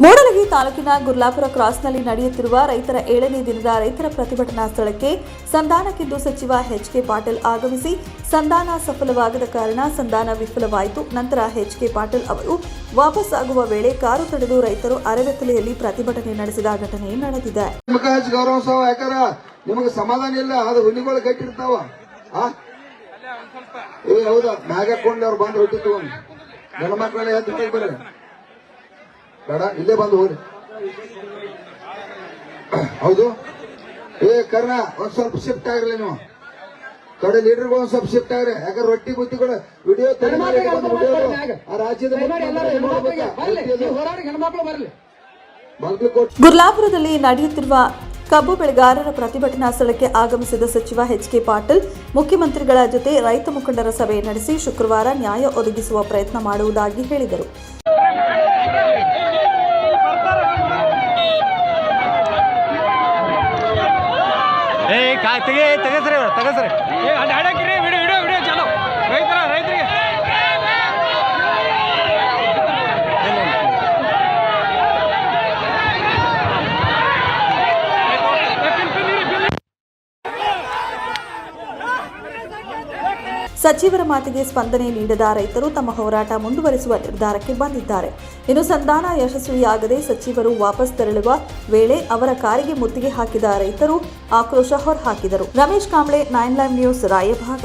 ಮೂಡಲಗಿ ತಾಲೂಕಿನ ಗುರ್ಲಾಪುರ ಕ್ರಾಸ್ನಲ್ಲಿ ನಡೆಯುತ್ತಿರುವ ರೈತರ ಏಳನೇ ದಿನದ ರೈತರ ಪ್ರತಿಭಟನಾ ಸ್ಥಳಕ್ಕೆ ಸಂಧಾನಕ್ಕಿದ್ದು ಸಚಿವ ಎಚ್ ಕೆ ಪಾಟೀಲ್ ಆಗಮಿಸಿ ಸಂಧಾನ ಸಫಲವಾಗದ ಕಾರಣ ಸಂಧಾನ ವಿಫಲವಾಯಿತು. ನಂತರ ಎಚ್ ಕೆ ಪಾಟೀಲ್ ಅವರು ವಾಪಸ್ ಆಗುವ ವೇಳೆ ಕಾರು ತಡೆದು ರೈತರು ಅರೆವೆತ್ತಲೆಯಲ್ಲಿ ಪ್ರತಿಭಟನೆ ನಡೆಸಿದ ಘಟನೆ ನಡೆದಿದೆ. ಸಮಾಧಾನ ಇಲ್ಲ ಹುಲಿಗಳು ಹೌದಾ? ಮ್ಯಾಗ ಬಂದು ಎದ್ದು ಬೇಡ ಇಲ್ಲೇ ಬಂದು ಹೋಗ್ರಿ ಹೌದು? ಏ ಕರ್ಣ ಒಂದ್ ಸ್ವಲ್ಪ ಶಿಫ್ಟ್ ಆಗ್ರಿ ನೀವು. ಕಡೆ ಲೀಡರ್ಗಳು ಒಂದ್ ಸ್ವಲ್ಪ ಶಿಫ್ಟ್ ಆಗ್ರಿ. ಯಾಕಂದ್ರೆ ರೊಟ್ಟಿ ಬುತ್ತಿಗಳು ವಿಡಿಯೋ ಆ ರಾಜ್ಯದ ಗುರ್ಲಾಪುರದಲ್ಲಿ ನಡೆಯುತ್ತಿರುವ ಕಬ್ಬು ಬೆಳೆಗಾರರ ಪ್ರತಿಭಟನಾ ಸ್ಥಳಕ್ಕೆ ಆಗಮಿಸಿದ ಸಚಿವ ಎಚ್ ಕೆ ಪಾಟೀಲ್ ಮುಖ್ಯಮಂತ್ರಿಗಳ ಜೊತೆ ರೈತ ಮುಖಂಡರ ಸಭೆ ನಡೆಸಿ ಶುಕ್ರವಾರ ನ್ಯಾಯ ಒದಗಿಸುವ ಪ್ರಯತ್ನ ಮಾಡುವುದಾಗಿ ಹೇಳಿದರು. ಏ ಕಾ ತೆಗೆ ತೆಗೆಸ್ರಿ ತೆಗೆಸ್ರಿ ಏ ಅಲ್ಲಿ ಹಾಡಾಕಿರಿ ವಿಡಿಯೋ ವಿಡಿಯೋ ವಿಡಿಯೋ ಚಾಲು ರೈತರ ರೈತರಿಗೆ ಸಚಿವರ ಮಾತಿಗೆ ಸ್ಪಂದನೆ ನೀಡದ ರೈತರು ತಮ್ಮ ಹೋರಾಟ ಮುಂದುವರಿಸುವ ನಿರ್ಧಾರಕ್ಕೆ ಬಂದಿದ್ದಾರೆ. ಇನ್ನು ಸಂಧಾನ ಯಶಸ್ವಿಯಾಗದೆ ಸಚಿವರು ವಾಪಸ್ ತೆರಳುವ ವೇಳೆ ಅವರ ಕಾರಿಗೆ ಮುತ್ತಿಗೆ ಹಾಕಿದ ರೈತರು ಆಕ್ರೋಶ ಹೊರಹಾಕಿದರು. Ramesh Kamble, nine live news, Raybag.